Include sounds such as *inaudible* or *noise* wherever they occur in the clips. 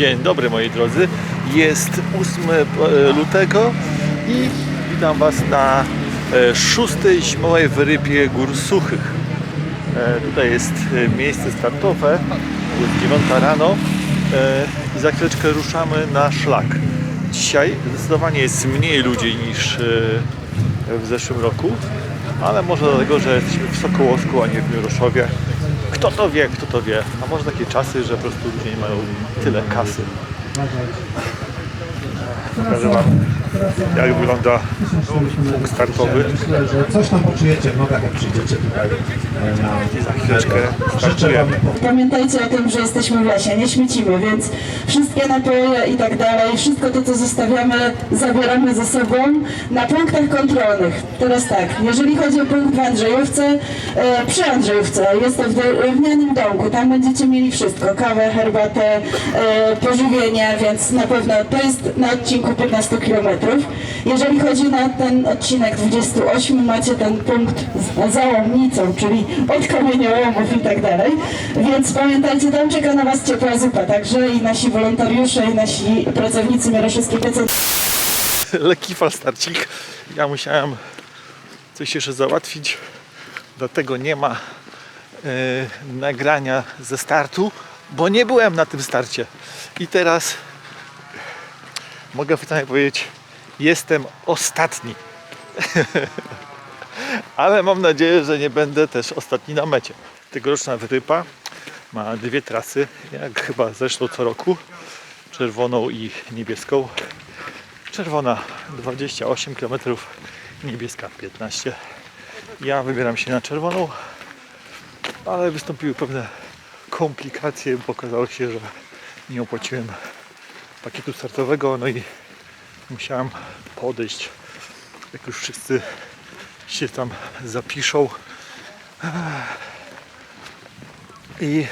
Dzień dobry moi drodzy. Jest 8 e, lutego i witam Was na e, szóstej zimowej wyrypie Gór Suchych. E, Tutaj jest miejsce startowe, jest 9 rano i za chwileczkę ruszamy na szlak. Dzisiaj zdecydowanie jest mniej ludzi niż w zeszłym roku, ale może dlatego, że jesteśmy w Sokołowsku, a nie w Miroszowie. Kto to wie, kto to wie. A może takie czasy, że po prostu ludzie nie mają tyle kasy. Pokażę Wam, jak wygląda punkt startowy. Myślę, że coś tam poczujecie w nogach, jak przyjdziecie tutaj e, na za chwileczkę startujemy. Pamiętajcie o tym, że jesteśmy w lesie, nie śmiecimy, więc wszystkie napoje i tak dalej, wszystko to, co zostawiamy, zabieramy ze sobą na punktach kontrolnych. Teraz tak, jeżeli chodzi o punkt w Andrzejówce, e, przy Andrzejówce, jest to w drewnianym domku, tam będziecie mieli wszystko, kawę, herbatę, e, pożywienie, więc na pewno to jest na odcinku 15 km. Jeżeli chodzi na ten odcinek 28, macie ten punkt z załomnicą, czyli od kamieniołomów i tak dalej. Więc pamiętajcie, tam czeka na Was ciepła zupa, także i nasi wolontariusze, i nasi pracownicy Mieroszewskiej PC lekki *laughs* falstarcik. Ja musiałem coś jeszcze załatwić, dlatego nie ma e, nagrania ze startu, bo nie byłem na tym starcie. I teraz mogę oficjalnie powiedzieć, jestem ostatni. *laughs* Ale mam nadzieję, że nie będę też ostatni na mecie. Tegoroczna wyrypa ma dwie trasy, jak chyba zresztą co roku. Czerwoną i niebieską. Czerwona 28 km, niebieska 15. Ja wybieram się na czerwoną, ale wystąpiły pewne komplikacje, bo okazało się, że nie opłaciłem pakietu startowego, no i musiałem podejść, jak już wszyscy się tam zapiszą i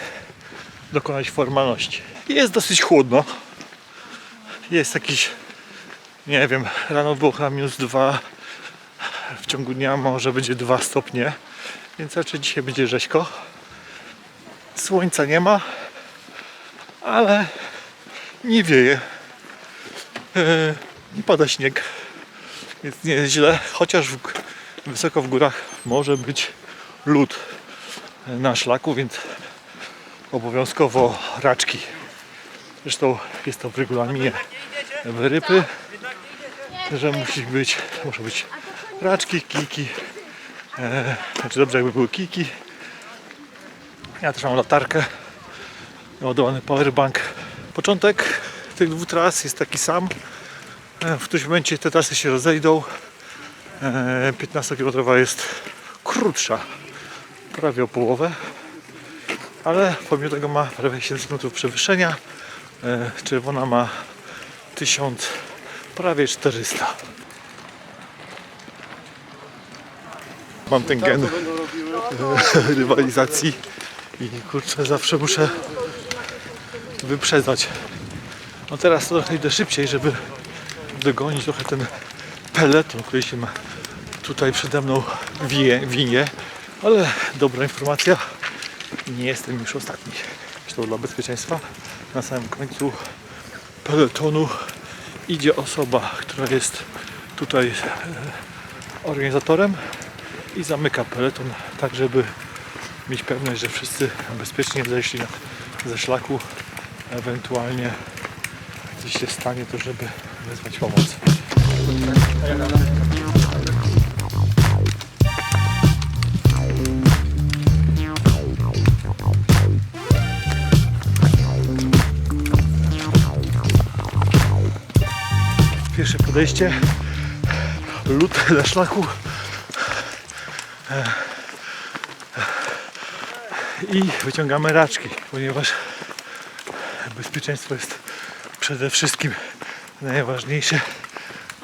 dokonać formalności. Jest dosyć chłodno. Jest jakiś nie wiem, rano było chyba minus 2, w ciągu dnia może będzie 2 stopnie, więc raczej dzisiaj będzie rzeźko. Słońca nie ma, ale nie wieje. Nie pada śnieg, więc nie jest źle, chociaż w, wysoko w górach może być lód na szlaku, więc obowiązkowo raczki. Zresztą jest to w regulaminie wyrypy że musi być, muszą być raczki, kiki. E, znaczy dobrze jakby były kiki. Ja też mam latarkę, naładowany powerbank. Początek tych dwóch tras jest taki sam. E, w którymś momencie te trasy się rozejdą. E, 15 km jest krótsza, prawie o połowę. Ale pomimo tego ma prawie 700 metrów przewyższenia. E, czerwona ma 1000 prawie 400. Mam ten gen e, *laughs* rywalizacji i kurczę zawsze muszę wyprzedzać. No teraz trochę idę szybciej, żeby dogonić trochę ten peleton, który się ma tutaj przede mną wije, winie, ale dobra informacja, nie jestem już ostatni. Zresztą dla bezpieczeństwa na samym końcu peletonu idzie osoba, która jest tutaj e, organizatorem i zamyka peleton, tak żeby mieć pewność, że wszyscy bezpiecznie zeszli ze szlaku. Ewentualnie coś się stanie, to żeby wezwać pomoc. Pierwsze podejście. Lód na szlaku. I wyciągamy raczki, ponieważ bezpieczeństwo jest przede wszystkim najważniejsze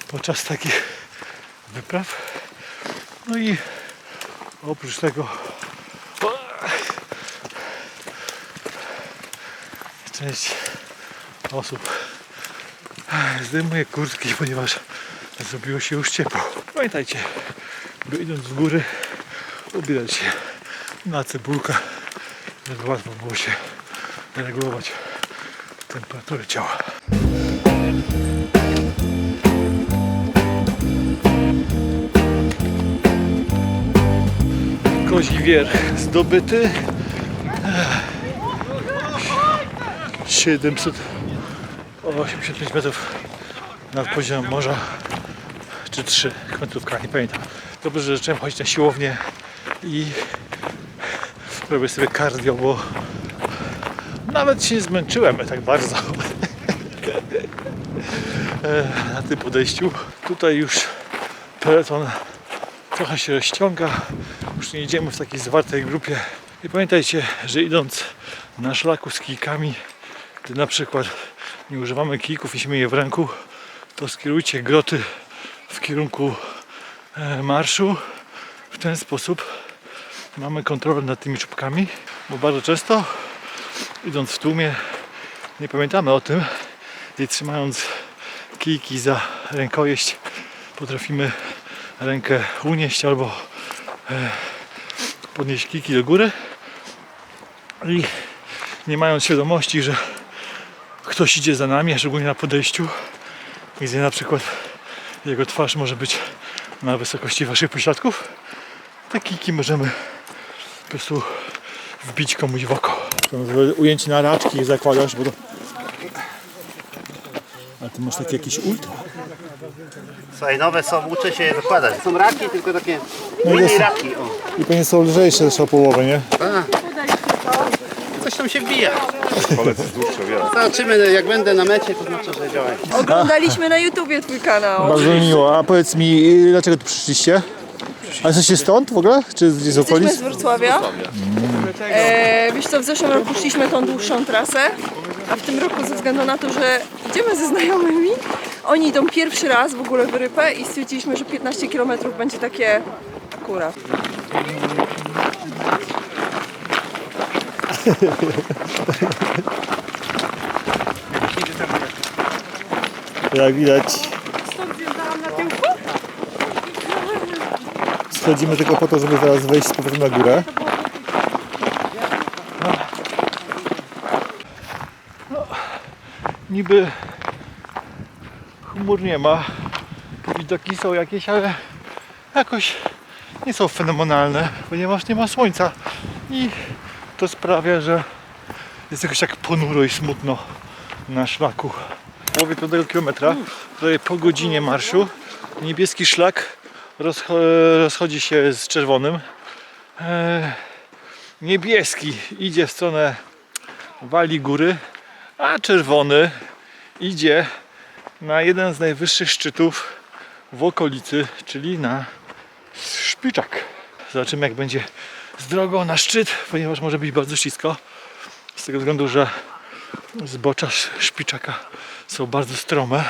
podczas takich wypraw. No i oprócz tego część osób zdejmuję kurtki, ponieważ zrobiło się już ciepło. Pamiętajcie, by idąc z góry ubierać się na cebulkę, żeby łatwo było się regulować temperatury ciała. Kozi wierch zdobyty. 785 metrów nad poziomem morza czy 3 metrówka, nie pamiętam. Dobrze, że zacząłem chodzić na siłownię i robię sobie cardio, bo nawet się nie zmęczyłem tak bardzo *laughs* E, na tym podejściu. Tutaj już peleton trochę się rozciąga. Już nie idziemy w takiej zwartej grupie. I pamiętajcie, że idąc na szlaku z kijkami, gdy na przykład nie używamy kijków i je w ręku, to skierujcie groty w kierunku e, marszu. W ten sposób mamy kontrolę nad tymi czubkami, bo bardzo często idąc w tłumie nie pamiętamy o tym i trzymając kijki za rękojeść potrafimy rękę unieść albo e, podnieść kijki do góry i nie mając świadomości, że ktoś idzie za nami, a szczególnie na podejściu, gdzie na przykład jego twarz może być na wysokości waszych pośladków, te kijki możemy po prostu wbić komuś w oko. To ujęcie na raczki zakładasz, bo to... A ty masz takie jakieś ultra? Słuchaj, nowe są, uczę się je wykładać. Są raki, tylko takie No mini jest- raki. O. I pewnie są lżejsze też o połowę, nie? Coś tam się wbija. Zobaczymy, jak będę na mecie, to znaczy, że działa. Oglądaliśmy na YouTubie twój kanał. Bardzo miło. A powiedz mi, dlaczego tu przyszliście? A jesteście stąd w ogóle? Czy gdzieś z Jesteśmy okolic? z Wrocławia. E, wiesz co, w zeszłym roku szliśmy tą dłuższą trasę, a w tym roku ze względu na to, że idziemy ze znajomymi, oni idą pierwszy raz w ogóle w Rypę i stwierdziliśmy, że 15 km będzie takie akurat. Jak widać. Schodzimy tylko po to, żeby zaraz wejść z powrotem na górę. No, niby chmur nie ma, widoki są jakieś, ale jakoś nie są fenomenalne, ponieważ nie ma słońca i to sprawia, że jest jakoś tak ponuro i smutno na szlaku. Połowie 5 kilometra, tutaj po godzinie marszu, niebieski szlak rozcho rozchodzi się z czerwonym. E, niebieski idzie w stronę wali góry, a czerwony idzie na jeden z najwyższych szczytów w okolicy, czyli na Szpiczak. Zobaczymy jak będzie z drogą na szczyt, ponieważ może być bardzo ślisko. Z tego względu, że zbocza Szpiczaka są bardzo strome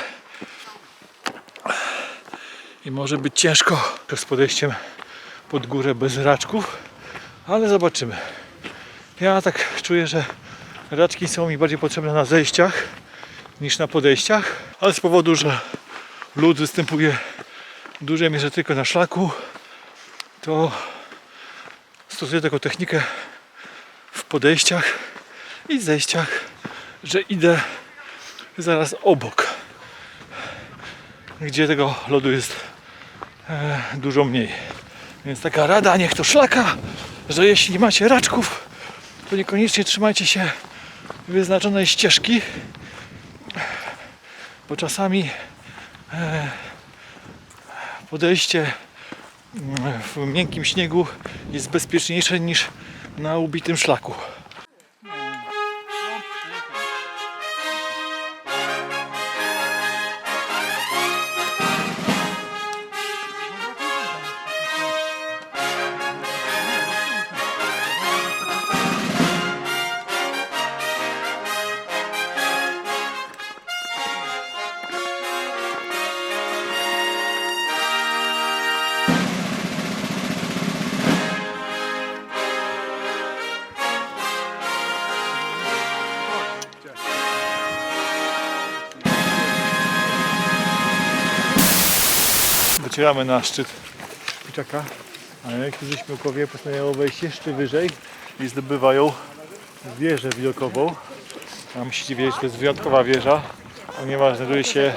i może być ciężko z podejściem pod górę bez raczków, ale zobaczymy. Ja tak czuję, że raczki są mi bardziej potrzebne na zejściach niż na podejściach, ale z powodu, że lód występuje w dużej mierze tylko na szlaku, to stosuję taką technikę w podejściach i zejściach, że idę zaraz obok, gdzie tego lodu jest e, dużo mniej. Więc taka rada, niech to szlaka, że jeśli nie macie raczków, to niekoniecznie trzymajcie się wyznaczonej ścieżki, bo czasami e, podejście mm, w miękkim śniegu jest bezpieczniejsze niż na ubitym szlaku. Docieramy na szczyt Piczaka, a niektórzy śmiałkowie postanawiają wejść jeszcze wyżej i zdobywają wieżę widokową. A musicie wiedzieć, że to jest wyjątkowa wieża, ponieważ znajduje się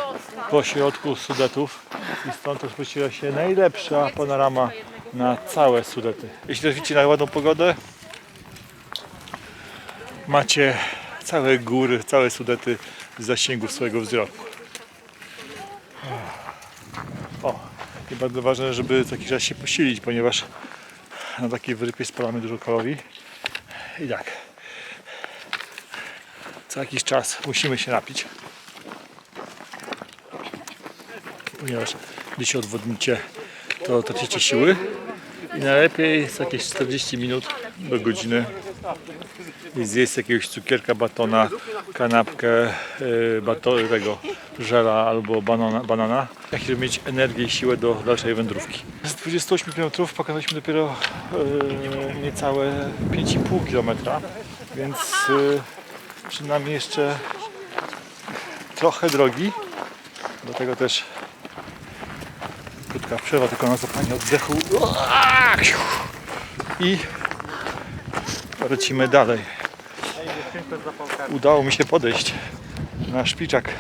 po środku Sudetów i stąd rozpoczyna się najlepsza panorama na całe Sudety. Jeśli też widzicie na ładną pogodę, macie całe góry, całe Sudety w zasięgu swojego wzroku. O, i bardzo ważne, żeby jakiś czas się posilić, ponieważ na takiej wyrypie spalamy dużo kalorii. I tak, co jakiś czas musimy się napić, ponieważ gdy się odwodnicie, to tracicie siły. I najlepiej co jakieś 40 minut do godziny. I zjeść jakiegoś cukierka, batona, kanapkę, yy, tego żela albo banana, banana, żeby mieć energię i siłę do dalszej wędrówki. Z 28 km pokonaliśmy dopiero yy, niecałe 5,5 km, więc yy, przed nami jeszcze trochę drogi. Do tego też krótka przerwa tylko na zapanie oddechu. I lecimy dalej. Udało mi się podejść na szpiczak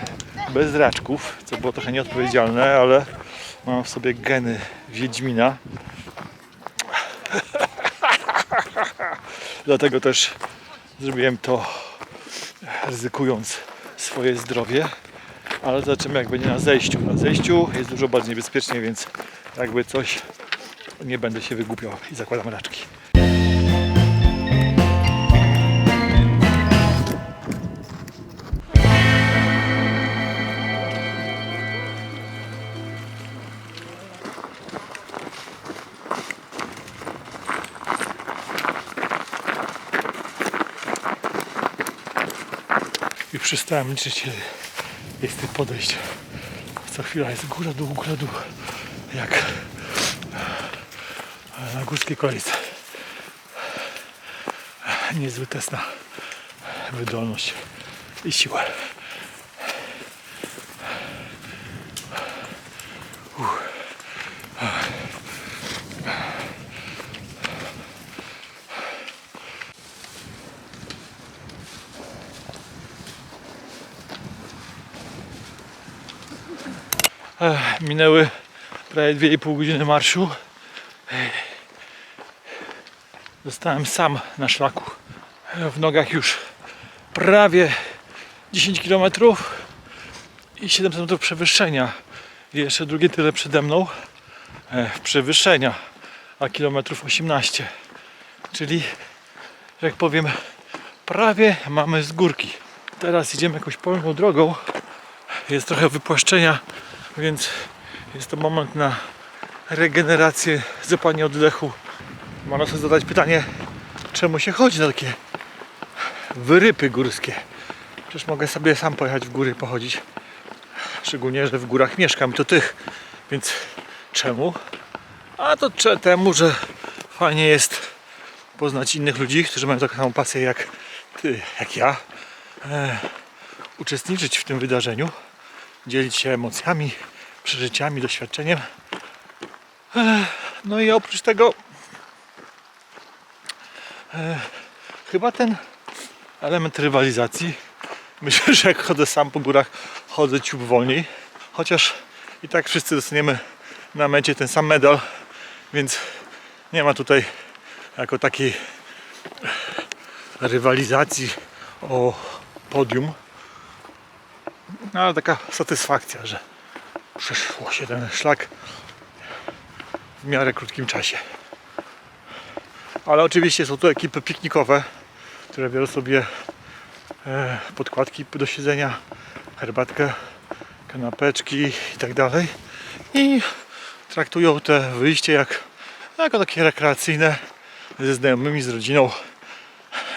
bez raczków, co było trochę nieodpowiedzialne, ale mam w sobie geny Wiedźmina. *laughs* Dlatego też zrobiłem to ryzykując swoje zdrowie, ale zobaczymy jak będzie na zejściu. Na zejściu jest dużo bardziej niebezpiecznie, więc jakby coś nie będę się wygłupiał i zakładam raczki. Przestałem liczyć, ile jest tych podejść. Co chwila jest góra, dół, góra, dół. Jak na górskiej kolicy. Niezły test na wydolność i siłę. Minęły prawie 2,5 godziny marszu. Zostałem sam na szlaku. W nogach już prawie 10 km i 700 metrów przewyższenia. I jeszcze drugie tyle przede mną przewyższenia, a kilometrów 18. Czyli, jak powiem, prawie mamy z górki. Teraz idziemy jakąś polną drogą. Jest trochę wypłaszczenia, więc jest to moment na regenerację, zapanie oddechu. Można sobie zadać pytanie, czemu się chodzi na takie wyrypy górskie. Przecież mogę sobie sam pojechać w góry pochodzić. Szczególnie, że w górach mieszkam, to tych. Więc czemu? A to temu, że fajnie jest poznać innych ludzi, którzy mają taką samą pasję jak ty, jak ja. E, uczestniczyć w tym wydarzeniu dzielić się emocjami, przeżyciami, doświadczeniem. No i oprócz tego e, chyba ten element rywalizacji. Myślę, że jak chodzę sam po górach, chodzę ciut wolniej. Chociaż i tak wszyscy dostaniemy na mecie ten sam medal, więc nie ma tutaj jako takiej rywalizacji o podium. No, ale taka satysfakcja, że przeszło się ten szlak w miarę krótkim czasie. Ale oczywiście są tu ekipy piknikowe, które biorą sobie e, podkładki do siedzenia, herbatkę, kanapeczki i tak dalej. I traktują te wyjście jak jako takie rekreacyjne ze znajomymi, z rodziną.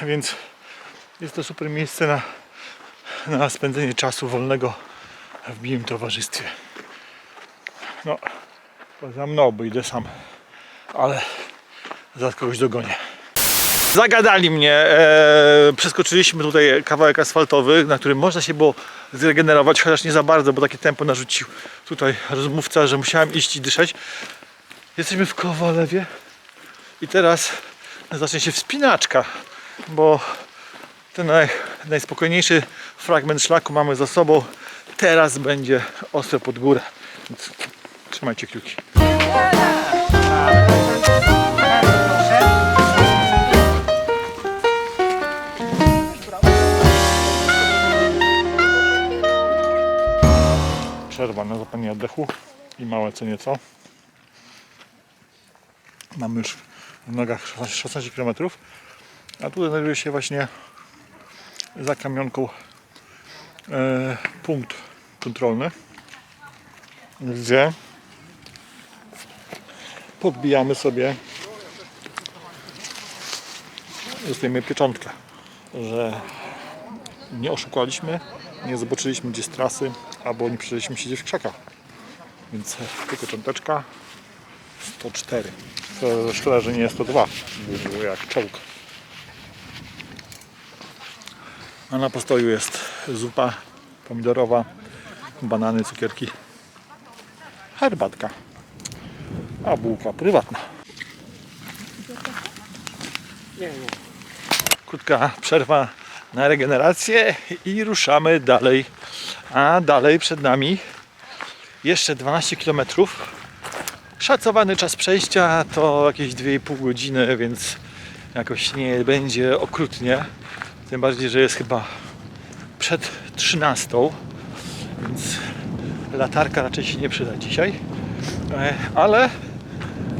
Więc jest to super miejsce na na spędzenie czasu wolnego w miłym towarzystwie. No, poza mną, bo idę sam, ale za kogoś dogonię. Zagadali mnie, e, przeskoczyliśmy tutaj kawałek asfaltowy, na którym można się było zregenerować, chociaż nie za bardzo, bo takie tempo narzucił tutaj rozmówca, że musiałem iść i dyszeć. Jesteśmy w Kowalewie i teraz zacznie się wspinaczka, bo Ten naj, najspokojniejszy fragment szlaku mamy za sobą. Teraz będzie ostro pod górę. Więc trzymajcie kciuki. Przerwa na zapalenie oddechu i małe co nieco. Mamy już w nogach 16 km. A tu znajduje się właśnie za kamionką punkt kontrolny, gdzie podbijamy sobie dostajemy pieczątkę, że nie oszukaliśmy, nie zobaczyliśmy gdzie z trasy, albo nie przyjęliśmy się gdzieś w krzakach. Więc tylko cząteczka 104. To szkoda, że nie jest 102, by było jak czołg. A na postoju jest zupa pomidorowa, banany, cukierki, herbatka, a bułka prywatna. Krótka przerwa na regenerację i ruszamy dalej. A dalej przed nami jeszcze 12 km. Szacowany czas przejścia to jakieś 2,5 godziny, więc jakoś nie będzie okrutnie. Tym bardziej, że jest chyba przed 13, więc latarka raczej się nie przyda dzisiaj. E, Ale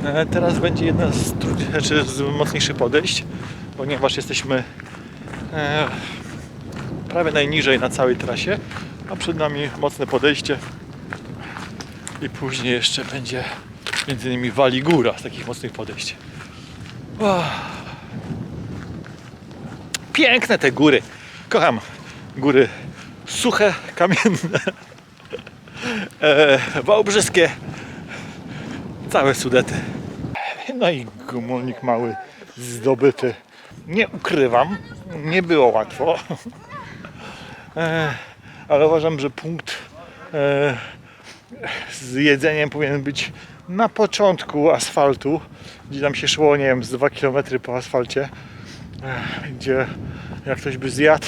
e, teraz będzie jedna z, znaczy z mocniejszych podejść, ponieważ jesteśmy e, prawie najniżej na całej trasie, a przed nami mocne podejście i później jeszcze będzie między innymi wali góra z takich mocnych podejść. Piękne te góry. Kocham góry suche, kamienne, *laughs* e, wałbrzyskie, całe Sudety. No i gumulnik mały zdobyty. Nie ukrywam, nie było łatwo. E, ale uważam, że punkt e, z jedzeniem powinien być na początku asfaltu, gdzie tam się szło, nie wiem, z 2 km po asfalcie, gdzie jak ktoś by zjadł,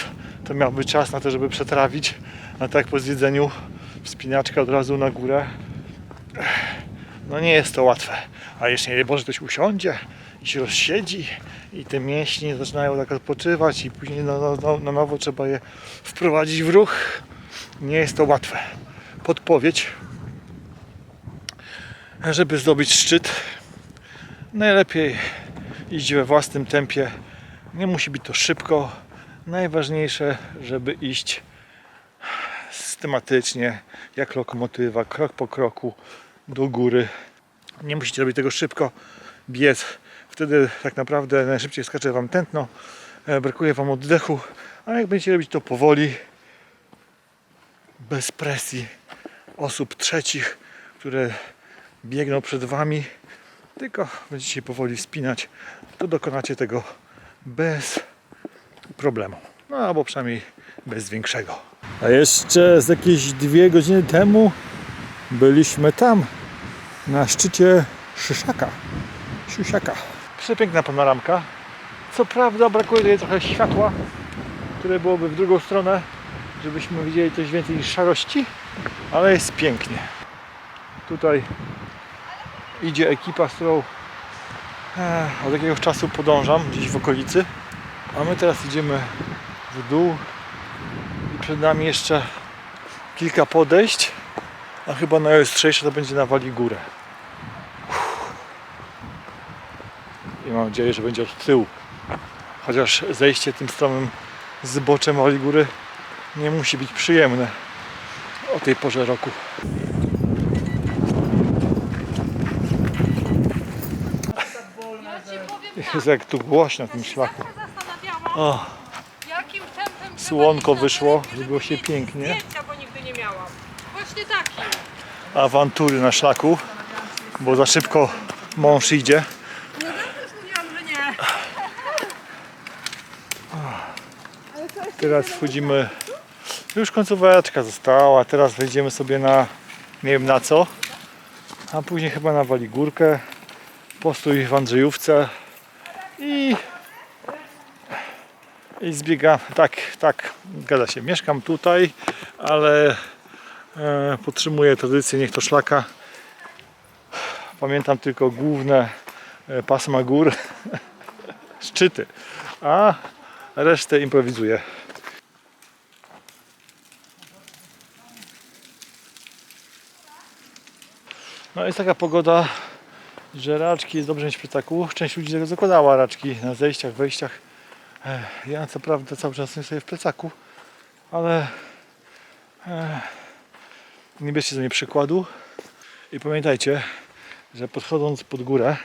to miałby czas na to, żeby przetrawić, a tak po zjedzeniu wspinaczka od razu na górę. No nie jest to łatwe, a jeszcze nie Boże ktoś usiądzie i się rozsiedzi i te mięśnie zaczynają tak odpoczywać i później na, na, na nowo trzeba je wprowadzić w ruch. Nie jest to łatwe. Podpowiedź, żeby zdobyć szczyt, najlepiej iść we własnym tempie. Nie musi być to szybko. Najważniejsze, żeby iść systematycznie, jak lokomotywa, krok po kroku do góry. Nie musicie robić tego szybko, biec. Wtedy tak naprawdę najszybciej skacze Wam tętno, e, brakuje Wam oddechu, a jak będziecie robić to powoli, bez presji osób trzecich, które biegną przed Wami, tylko będziecie powoli wspinać, to dokonacie tego bez problemu. No albo przynajmniej bez większego. A jeszcze z jakieś dwie godziny temu byliśmy tam, na szczycie Szyszaka. Siusiaka. Przepiękna panoramka. Co prawda brakuje tutaj trochę światła, które byłoby w drugą stronę, żebyśmy widzieli coś więcej niż szarości, ale jest pięknie. Tutaj idzie ekipa, z którą e, od jakiegoś czasu podążam, gdzieś w okolicy. A my teraz idziemy w dół i przed nami jeszcze kilka podejść, a chyba najostrzejsze to będzie na Wali Górę. I mam nadzieję, że będzie od tyłu. Chociaż zejście tym stromym zboczem Wali Góry nie musi być przyjemne o tej porze roku. Jest jak tu głośno tym szlaku. O, Jakim tempem słonko wyszło, zrobiło się pięknie. zdjęcia, bo nigdy nie miałam. Właśnie takim. Awantury na szlaku, bo za szybko mąż idzie. Mówiłam, że nie. Teraz wchodzimy, już końcóweczka została, teraz wejdziemy sobie na, nie wiem na co, a później chyba na Waligórkę, postój w Andrzejówce i, I zbiegam, tak, tak, zgadza się, mieszkam tutaj, ale e, podtrzymuję tradycję Niech to szlaka. Pamiętam tylko główne e, pasma gór, *laughs* szczyty, a resztę improwizuję. No jest taka pogoda, że raczki jest dobrze mieć w plecaku. Część ludzi zakładała raczki na zejściach, wejściach. Ja co prawda cały czas nie sobie w plecaku, ale nie bierzcie za mnie przykładu. I pamiętajcie, że podchodząc pod górę,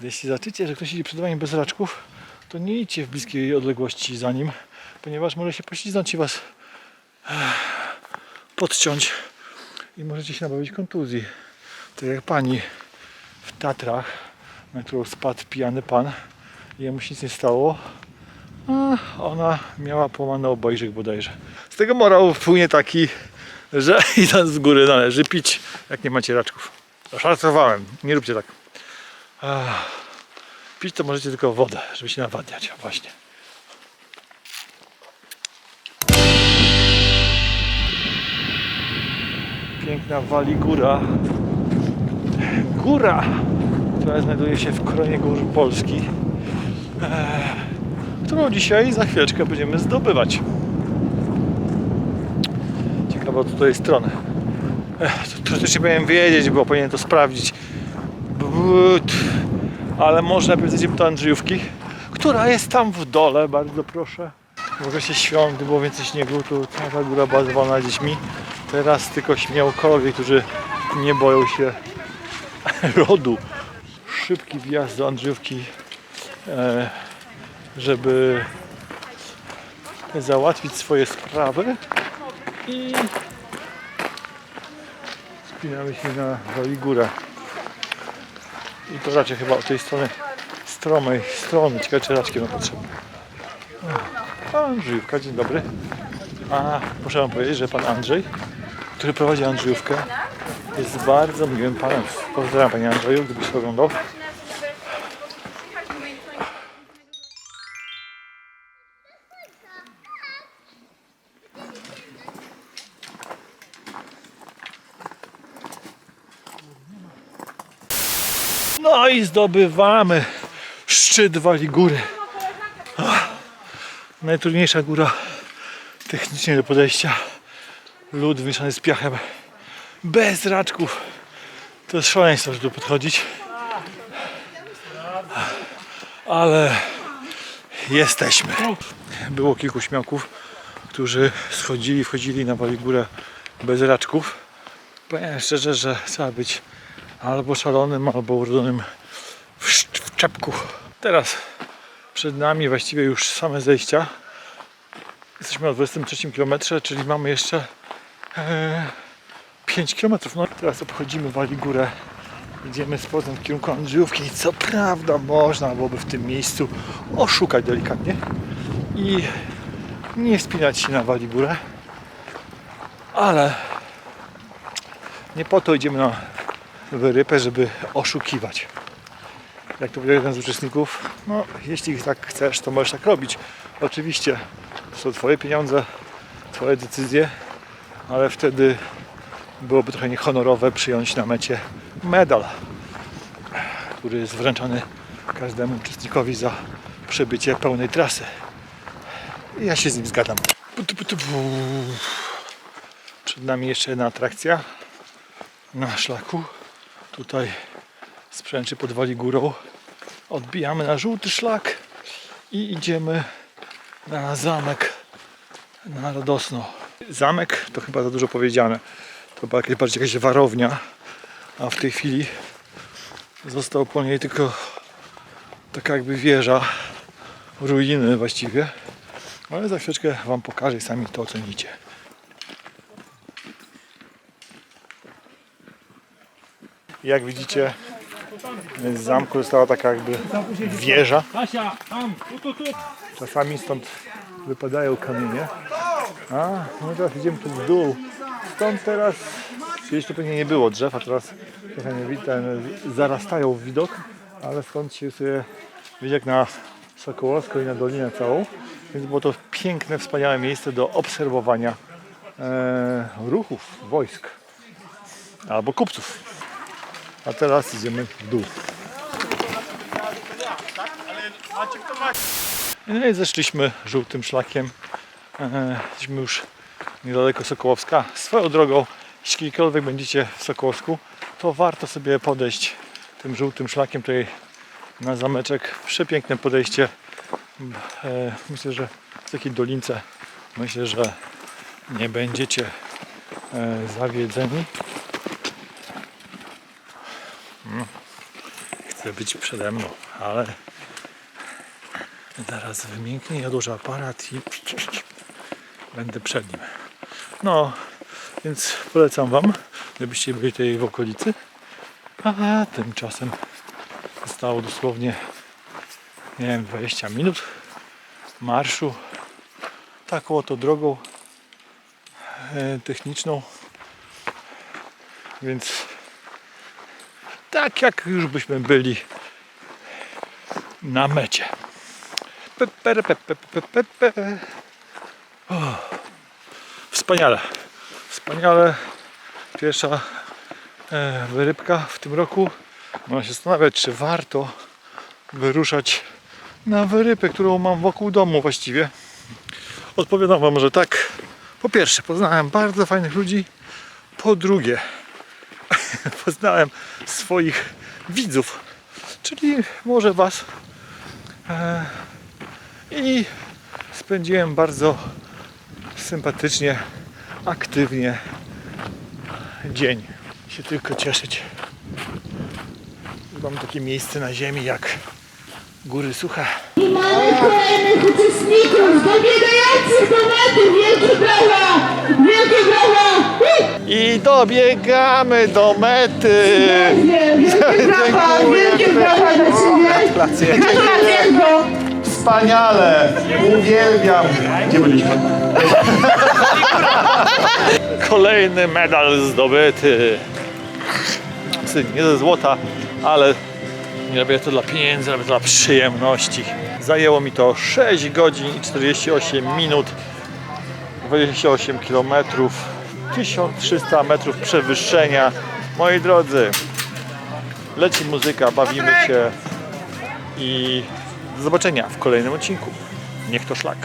jeśli zaczycie, że ktoś idzie przed wami bez raczków, to nie idźcie w bliskiej odległości za nim, ponieważ może się poślizgnąć i was podciąć i możecie się nabawić kontuzji. Tak jak pani w Tatrach, na którą spadł pijany pan i jemu się nic nie stało, a ona miała połamany obojżyk bodajże. Z tego morał płynie taki, że *laughs* idąc z góry należy pić, jak nie macie raczków. Żartowałem, nie róbcie tak. Pić to możecie tylko wodę, żeby się nawadniać, właśnie. Piękna Wali Góra. Góra, która znajduje się w koronie gór Polski, e, którą dzisiaj za chwileczkę będziemy zdobywać. Ciekawa od której strony. Teoretycznie powinienem wiedzieć, bo powinienem to sprawdzić. Ale może najpierw zejdziemy do Andrzejówki, która jest tam w dole, bardzo proszę. W okresie świąt, gdy było więcej śniegu, to ta góra była zwolna dziećmi. Teraz tylko śmiałkowie, którzy nie boją się *laughs* rodu. Szybki wjazd do Andrzejówki, e, żeby załatwić swoje sprawy i spinamy się na Woli Górę. I to raczej chyba od tej strony stromej strony. Ciekawe czy raczkiem nam potrzebne. Andrzejówka, dzień dobry. A muszę wam powiedzieć, że pan Andrzej, który prowadzi Andrzejówkę, jest bardzo miłym panem. Pozdrawiam panie Andrzeju, gdybyś oglądał. I zdobywamy szczyt Wali Góry. Najtrudniejsza góra technicznie do podejścia. Lód wymieszany z piachem. Bez raczków. To jest szaleństwo, żeby tu podchodzić. Ale jesteśmy. Było kilku śmiałków, którzy schodzili, wchodzili na Wali Górę bez raczków. Powiem szczerze, że trzeba być albo szalonym, albo urodzonym w, w czepku. Teraz przed nami właściwie już same zejścia. Jesteśmy na 23 km, czyli mamy jeszcze e, 5 km. No, teraz obchodzimy Wali Górę. Idziemy z powrotem w kierunku Andrzejówki. Co prawda można byłoby w tym miejscu oszukać delikatnie i nie wspinać się na Wali Górę. Ale nie po to idziemy na wyrypę, żeby oszukiwać. Jak to powiedział jeden z uczestników, no jeśli tak chcesz, to możesz tak robić. Oczywiście to są Twoje pieniądze, Twoje decyzje, ale wtedy byłoby trochę niehonorowe przyjąć na mecie medal, który jest wręczany każdemu uczestnikowi za przebycie pełnej trasy. I ja się z nim zgadzam. Przed nami jeszcze jedna atrakcja na szlaku. Tutaj sprzęczy podwali górą. Odbijamy na żółty szlak i idziemy na zamek na Radosno. Zamek to chyba za dużo powiedziane. To jakaś, bardziej jakaś warownia, a w tej chwili został po niej tylko taka jakby wieża, ruiny właściwie. Ale za chwileczkę Wam pokażę i sami to ocenicie. Jak widzicie, z zamku została taka jakby wieża. Czasami stąd wypadają kamienie. A, no teraz idziemy tu w dół. Stąd teraz, kiedyś to pewnie nie było drzew, a teraz trochę nie widać, zarastają w widok, ale stąd się sobie widać na Sokołowską i na Dolinę całą. Więc było to piękne, wspaniałe miejsce do obserwowania e, ruchów wojsk albo kupców. A teraz idziemy w dół. No i zeszliśmy żółtym szlakiem. Jesteśmy już niedaleko Sokołowska. Swoją drogą, jeśli kiedykolwiek będziecie w Sokołowsku, to warto sobie podejść tym żółtym szlakiem tutaj na zameczek. Przepiękne podejście. E, Myślę, że w takiej dolince myślę, że nie będziecie e, zawiedzeni. Być przede mną, ale zaraz wymięknie, ja odłożę aparat i będę przed nim. No, więc polecam Wam, gdybyście byli tutaj w okolicy. A tymczasem zostało dosłownie, nie wiem, 20 minut marszu taką oto drogą e, techniczną. Więc tak jak już byśmy byli na mecie. Pe, pe, pe, pe, pe, pe, Wspaniale. Wspaniale. Pierwsza e, wyrybka w tym roku. Można się zastanawiać, czy warto wyruszać na wyrypę, którą mam wokół domu właściwie. Odpowiadam Wam, że tak. Po pierwsze, poznałem bardzo fajnych ludzi. Po drugie, *laughs* poznałem swoich widzów, czyli może Was. E, I spędziłem bardzo sympatycznie, aktywnie dzień. Się tylko cieszyć. Mam takie miejsce na ziemi jak góry suche. Kolejnych uczestników dobiegających do mety. Wielkie brawa! Wielkie brawa! I dobiegamy do mety! Wielkie brawa! Wielkie brawa dla Ciebie! Gratulacje! Wspaniale! Uwielbiam! Gdzie byliśmy? Kolejny medal zdobyty. Nie ze złota, ale nie robię to dla pieniędzy, robię to dla przyjemności. Zajęło mi to 6 godzin i 48 minut, 28 km, 1300 metrów przewyższenia. Moi drodzy, leci muzyka, bawimy się i do zobaczenia w kolejnym odcinku. Niech to szlak.